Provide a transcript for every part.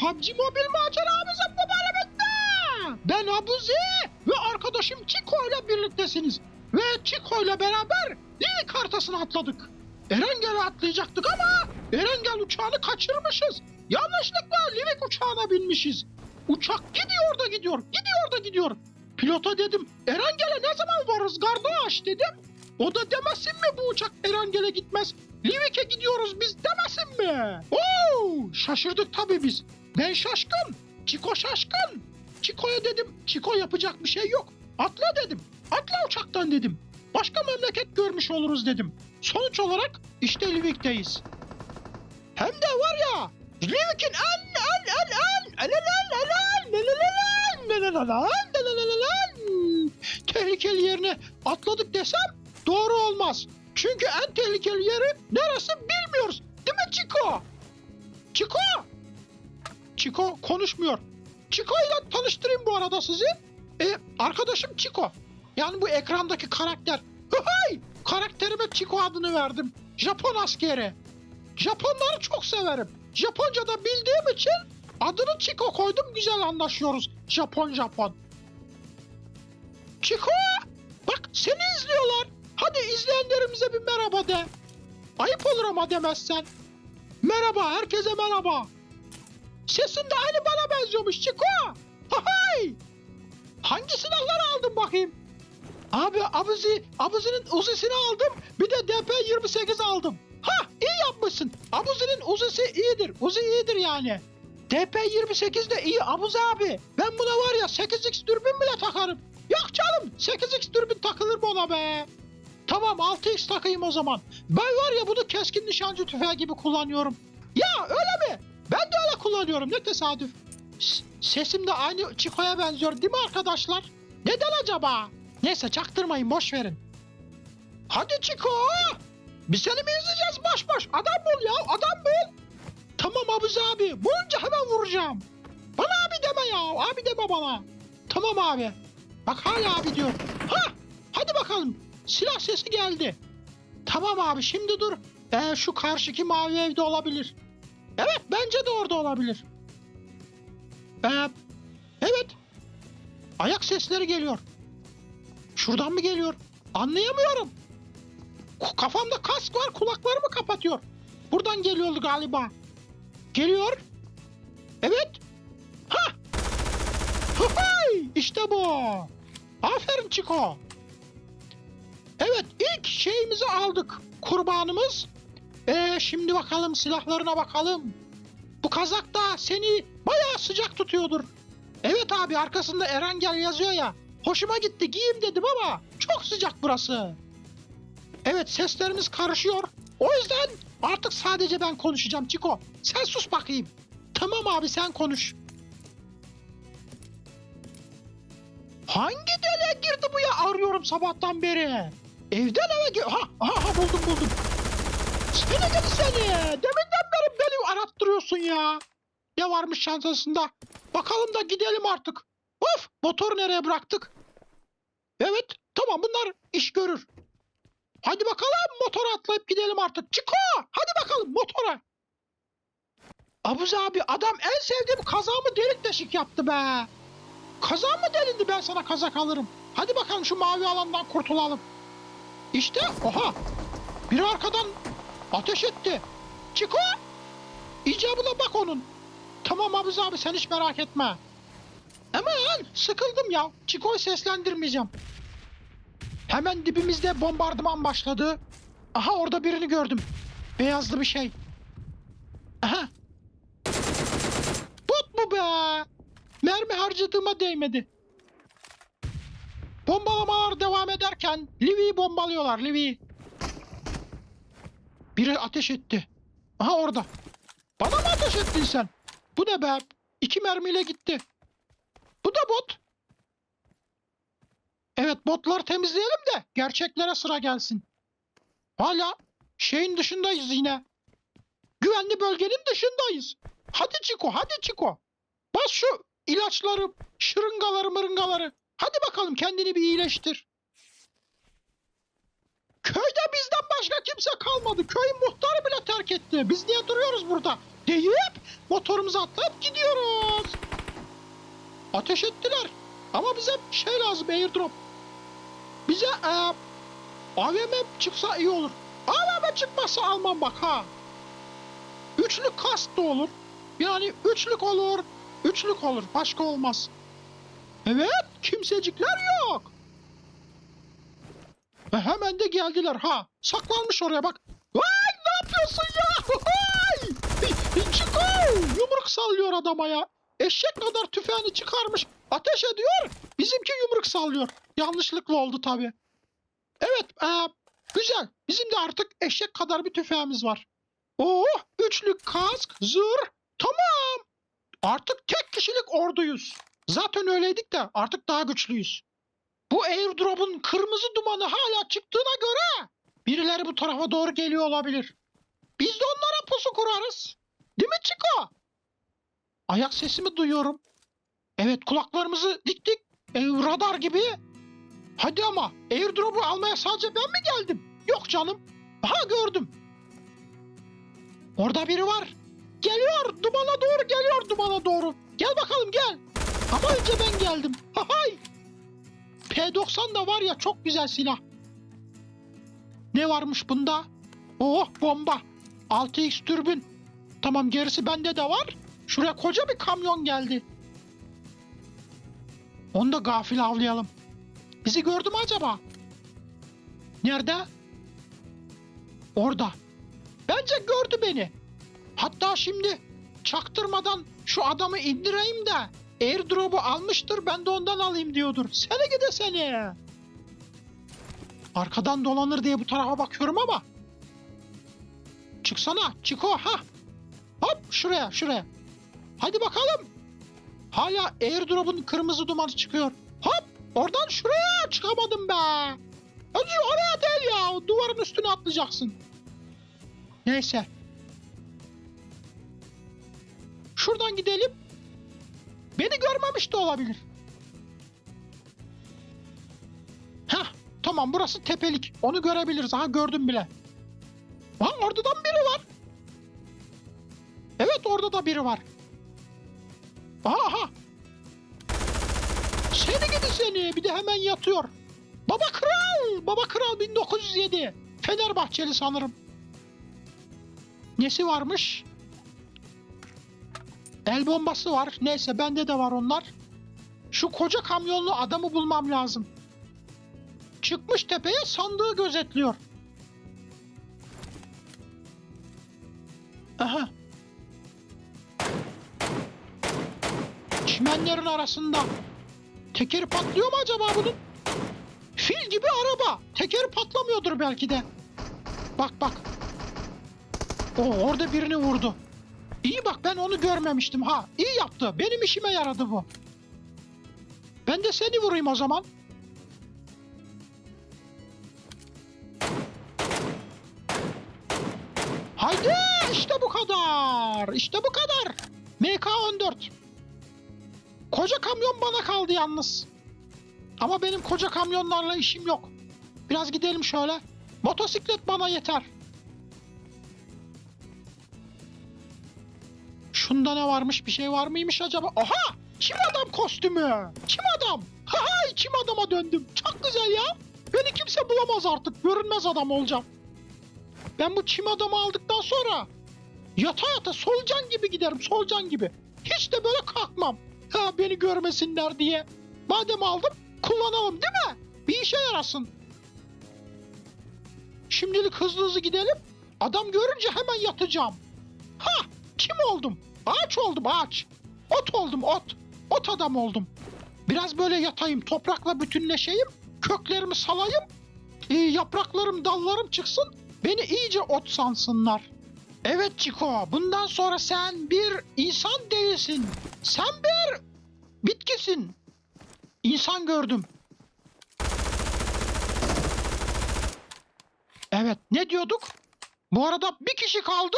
PUBG Mobil maceramızın bu bölümünde. Ben Abuzi ve arkadaşım Çiko ile birliktesiniz. Ve Çiko ile beraber Livik haritasına atladık. Erengel'e atlayacaktık ama Erengel uçağını kaçırmışız. Yanlışlıkla Livik uçağına binmişiz. Uçak gidiyor da gidiyor, gidiyor da gidiyor. Pilota dedim, Erengel'e ne zaman varız kardeş dedim. O da demesin mi bu uçak Erengel'e gitmez. Livik'e gidiyoruz biz demesin mi? Oo, şaşırdık tabii biz. Ben şaşkın, Çiko şaşkın. Çiko'ya dedim, Çiko yapacak bir şey yok. Atla dedim, atla uçaktan dedim. Başka memleket görmüş oluruz dedim. Sonuç olarak işte Livik'teyiz. Hem de var ya, Livik'in en en en en en en en en en en en en tehlikeli yerine atladık desem doğru olmaz. Çünkü en tehlikeli yeri neresi bilmiyoruz. Değil mi Çiko? Çiko! Çiko konuşmuyor. Çiko ile tanıştırayım bu arada sizi. E, arkadaşım Çiko. Yani bu ekrandaki karakter. Hıhay! Karakterime Çiko adını verdim. Japon askeri. Japonları çok severim. Japonca'da bildiğim için adını Çiko koydum güzel anlaşıyoruz. Japon Japon. Çiko! Bak seni izliyorlar. Hadi izleyenlerimize bir merhaba de. Ayıp olur ama demezsen. Merhaba, herkese merhaba. Sesin de aynı bana benziyormuş Çiko. Hay! Hangi silahları aldın bakayım? Abi abuzi, abuzinin uzisini aldım. Bir de DP28 aldım. Ha iyi yapmışsın. Abuzinin uzisi iyidir. Uzi iyidir yani. DP28 de iyi Abuz abi. Ben buna var ya 8x dürbün bile takarım. Yok canım 8x dürbün takılır mı ona be? Tamam 6x takayım o zaman. Ben var ya bunu keskin nişancı tüfeği gibi kullanıyorum. Ya öyle mi? Ben de öyle kullanıyorum ne tesadüf. Sesim de aynı Çiko'ya benziyor değil mi arkadaşlar? Neden acaba? Neyse çaktırmayın boş verin. Hadi Çiko! Biz seni mi izleyeceğiz baş baş? Adam bul ya adam bul. Tamam Abuz abi bulunca hemen vuracağım. Bana abi deme ya abi deme bana. Tamam abi. Bak hala abi diyor. Ha hadi bakalım silah sesi geldi. Tamam abi şimdi dur. Ee, şu karşıki mavi evde olabilir. Evet bence de orada olabilir. Ee, evet. Ayak sesleri geliyor. Şuradan mı geliyor? Anlayamıyorum. Kafamda kask var kulaklarımı kapatıyor. Buradan geliyordu galiba. Geliyor. Evet. Ha. Hıhay! İşte bu. Aferin Çiko. Evet ilk şeyimizi aldık. Kurbanımız. Ee, şimdi bakalım silahlarına bakalım. Bu kazak da seni bayağı sıcak tutuyordur. Evet abi arkasında Erengel yazıyor ya. Hoşuma gitti giyeyim dedim ama çok sıcak burası. Evet seslerimiz karışıyor. O yüzden artık sadece ben konuşacağım Çiko. Sen sus bakayım. Tamam abi sen konuş. Hangi deliğe girdi bu ya arıyorum sabahtan beri. Evden eve. Ha, ha, ha buldum buldum. Gidi seni. Deminden beri beni arattırıyorsun ya. Ne varmış çantasında? Bakalım da gidelim artık. Of motoru nereye bıraktık? Evet tamam bunlar iş görür. Hadi bakalım motora atlayıp gidelim artık. Çiko hadi bakalım motora. Abuz abi adam en sevdiğim kazağımı delik deşik yaptı be. Kazağım mı delindi ben sana kazak alırım. Hadi bakalım şu mavi alandan kurtulalım. İşte oha. Biri arkadan ateş etti. Çiko. İcabına bak onun. Tamam Abuz abi sen hiç merak etme. Aman sıkıldım ya. Çiko'yu seslendirmeyeceğim. Hemen dibimizde bombardıman başladı. Aha orada birini gördüm. Beyazlı bir şey. Aha. Bot mu be? Mermi harcadığıma değmedi. Bombalamalar devam ederken Livy'yi bombalıyorlar Livy'yi. Biri ateş etti. Aha orada. Bana mı ateş ettin sen? Bu ne be? İki mermiyle gitti. Bu da bot. Evet botları temizleyelim de gerçeklere sıra gelsin. Hala şeyin dışındayız yine. Güvenli bölgenin dışındayız. Hadi Çiko hadi Çiko. Bas şu ilaçları, şırıngaları mırıngaları. Hadi bakalım kendini bir iyileştir. Köyde bizden başka kimse kalmadı. Köyün muhtarı bile terk etti. Biz niye duruyoruz burada? Deyip motorumuza atlayıp gidiyoruz. Ateş ettiler. Ama bize şey lazım airdrop. Bize e, AVM çıksa iyi olur. AVM çıkmazsa almam bak ha. Üçlük kask da olur. Yani üçlük olur. Üçlük olur. Başka olmaz. Evet. Kimsecikler yok. Ve hemen de geldiler ha. Saklanmış oraya bak. Vay ne yapıyorsun ya? Vay! Chico! Yumruk sallıyor adama ya. Eşek kadar tüfeğini çıkarmış. Ateş ediyor. Bizimki yumruk sallıyor. Yanlışlıkla oldu tabi. Evet. e, güzel. Bizim de artık eşek kadar bir tüfeğimiz var. Oh! Üçlük kask, zırh. Tamam. Artık tek kişilik orduyuz. Zaten öyleydik de artık daha güçlüyüz. Bu airdrop'un kırmızı dumanı hala çıktığına göre birileri bu tarafa doğru geliyor olabilir. Biz de onlara pusu kurarız. Değil mi Chico? Ayak sesimi duyuyorum. Evet kulaklarımızı diktik. E, radar gibi. Hadi ama airdrop'u almaya sadece ben mi geldim? Yok canım. Aha gördüm. Orada biri var. Geliyor dumana doğru geliyor dumana doğru. Gel bakalım gel. Ama önce ben geldim. Hay. P90 da var ya çok güzel silah. Ne varmış bunda? Oh bomba. 6x türbün. Tamam gerisi bende de var. Şuraya koca bir kamyon geldi. Onu da gafil avlayalım. Bizi gördü mü acaba? Nerede? Orada. Bence gördü beni. Hatta şimdi çaktırmadan şu adamı indireyim de airdrop'u almıştır ben de ondan alayım diyordur. Seni gide seni. Arkadan dolanır diye bu tarafa bakıyorum ama. Çıksana. Çıko ha. Hop şuraya şuraya. Hadi bakalım. Hala airdrop'un kırmızı dumanı çıkıyor. Hop oradan şuraya çıkamadım be. Önce oraya değil ya. Duvarın üstüne atlayacaksın. Neyse. Şuradan gidelim. Beni görmemiş de olabilir. Heh, tamam burası tepelik. Onu görebiliriz. Ha gördüm bile. Ha oradan biri var. Evet orada da biri var. Aha aha. Seni gidi seni. Bir de hemen yatıyor. Baba Kral. Baba Kral 1907. Fenerbahçeli sanırım. Nesi varmış? El bombası var. Neyse bende de var onlar. Şu koca kamyonlu adamı bulmam lazım. Çıkmış tepeye sandığı gözetliyor. Aha. Çimenlerin arasında. Tekeri patlıyor mu acaba bunun? Fil gibi araba. Tekeri patlamıyordur belki de. Bak bak. O orada birini vurdu. İyi bak ben onu görmemiştim ha. İyi yaptı. Benim işime yaradı bu. Ben de seni vurayım o zaman. Haydi işte bu kadar. İşte bu kadar. MK14. Koca kamyon bana kaldı yalnız. Ama benim koca kamyonlarla işim yok. Biraz gidelim şöyle. Motosiklet bana yeter. Şunda ne varmış bir şey var mıymış acaba? Aha! Çim adam kostümü. Çim adam. Hay çim adama döndüm. Çok güzel ya. Beni kimse bulamaz artık. Görünmez adam olacağım. Ben bu çim adamı aldıktan sonra yata yata solucan gibi giderim. Solucan gibi. Hiç de böyle kalkmam. Ha beni görmesinler diye. Madem aldım kullanalım değil mi? Bir işe yarasın. Şimdilik hızlı hızlı gidelim. Adam görünce hemen yatacağım. Ha kim oldum? Ağaç oldum ağaç. Ot oldum ot. Ot adam oldum. Biraz böyle yatayım toprakla bütünleşeyim. Köklerimi salayım. e, yapraklarım dallarım çıksın. Beni iyice ot sansınlar. Evet Chico bundan sonra sen bir insan değilsin. Sen bir bitkisin. İnsan gördüm. Evet ne diyorduk? Bu arada bir kişi kaldı.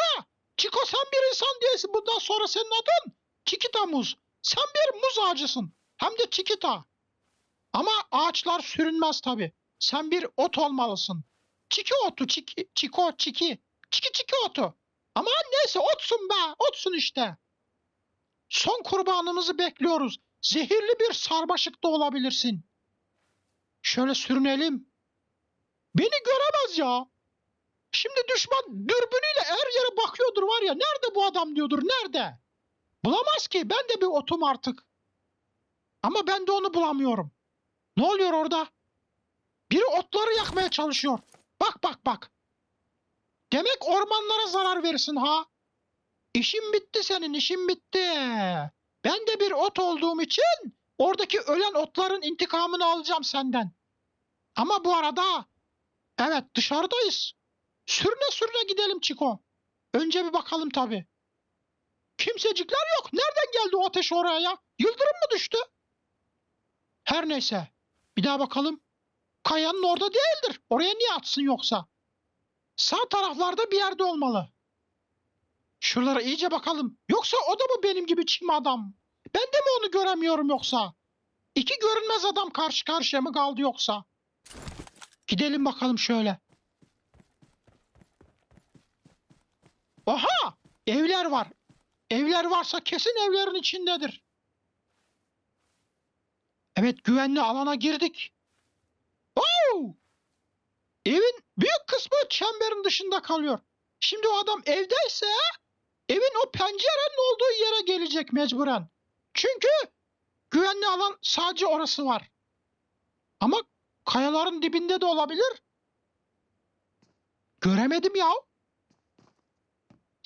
Çiko sen bir insan değilsin. Bundan sonra senin adın Çikita Muz. Sen bir muz ağacısın. Hem de Çikita. Ama ağaçlar sürünmez tabi. Sen bir ot olmalısın. Çiki otu, çiki, çiko, çiki. Çiki çiki otu. Ama neyse otsun be, otsun işte. Son kurbanımızı bekliyoruz. Zehirli bir sarmaşık da olabilirsin. Şöyle sürünelim. Beni göremez ya. Şimdi düşman dürbünüyle her yere bakıyordur var ya. Nerede bu adam diyordur. Nerede? Bulamaz ki. Ben de bir otum artık. Ama ben de onu bulamıyorum. Ne oluyor orada? Biri otları yakmaya çalışıyor. Bak bak bak. Demek ormanlara zarar verirsin ha. İşin bitti senin işin bitti. Ben de bir ot olduğum için oradaki ölen otların intikamını alacağım senden. Ama bu arada evet dışarıdayız. Sürüne sürüne gidelim Çiko. Önce bir bakalım tabi. Kimsecikler yok. Nereden geldi o ateş oraya ya? Yıldırım mı düştü? Her neyse. Bir daha bakalım. Kayanın orada değildir. Oraya niye atsın yoksa? Sağ taraflarda bir yerde olmalı. Şuralara iyice bakalım. Yoksa o da mı benim gibi çim adam? Ben de mi onu göremiyorum yoksa? İki görünmez adam karşı karşıya mı kaldı yoksa? Gidelim bakalım şöyle. Oha! Evler var. Evler varsa kesin evlerin içindedir. Evet güvenli alana girdik. Oo! Evin büyük kısmı çemberin dışında kalıyor. Şimdi o adam evdeyse evin o pencerenin olduğu yere gelecek mecburen. Çünkü güvenli alan sadece orası var. Ama kayaların dibinde de olabilir. Göremedim ya.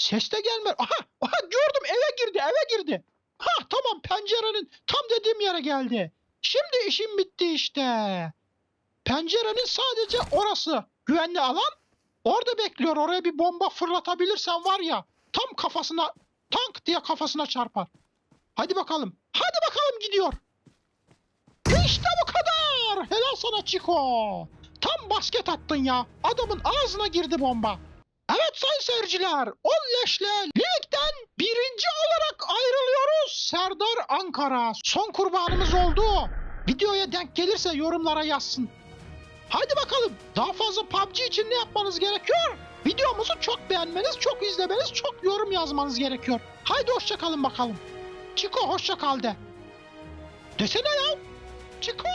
Ses de gelmiyor. Aha, aha gördüm eve girdi eve girdi. Ha tamam pencerenin tam dediğim yere geldi. Şimdi işim bitti işte. Pencerenin sadece orası güvenli alan. Orada bekliyor. Oraya bir bomba fırlatabilirsen var ya tam kafasına tank diye kafasına çarpar. Hadi bakalım. Hadi bakalım gidiyor. İşte bu kadar. Helal sana Chico. Tam basket attın ya. Adamın ağzına girdi bomba. Evet sayın seyirciler. 10 leşle ligden birinci olarak ayrılıyoruz. Serdar Ankara. Son kurbanımız oldu. Videoya denk gelirse yorumlara yazsın. Hadi bakalım. Daha fazla PUBG için ne yapmanız gerekiyor? Videomuzu çok beğenmeniz, çok izlemeniz, çok yorum yazmanız gerekiyor. Haydi hoşça kalın bakalım. Chico hoşça kal de. Desene ya. Chico.